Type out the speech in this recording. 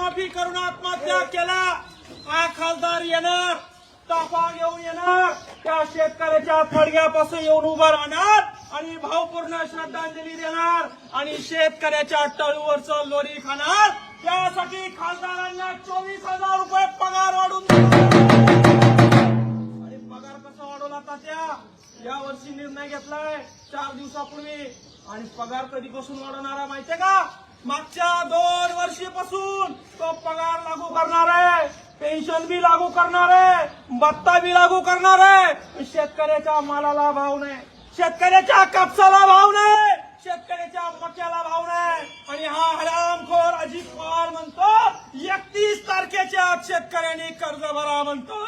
कर्जमाफी करून आत्महत्या केला. हा खासदार येणार ताफा घेऊन येणार त्या शेतकऱ्याच्या थडग्यापासून येऊन उभा राहणार आणि भावपूर्ण श्रद्धांजली देणार आणि शेतकऱ्याच्या टळूवरचं लोरी खाणार. त्यासाठी खासदारांना चोवीस हजार रुपये पगार वाढून आणि पगार कसा वाढवला तात्या या वर्षी निर्णय घेतलाय चार दिवसापूर्वी. आणि पगार कधीपासून वाढवणार माहितीये का? मागच्या दोन वर्षीपासून तो पगार लागू करणार आहे पेन्शन बी लागू करणार आहे भत्ता बी लागू करणार आहे. शेतकऱ्याच्या मालाला भाव नाही शेतकऱ्याच्या कापसाला भाव नाही शेतकऱ्याच्या मक्याला भाव नाही. आणि हा हरामखोर अजित पवार म्हणतो एकतीस तारखेच्या शेतकऱ्यांनी कर्ज भरा म्हणतो.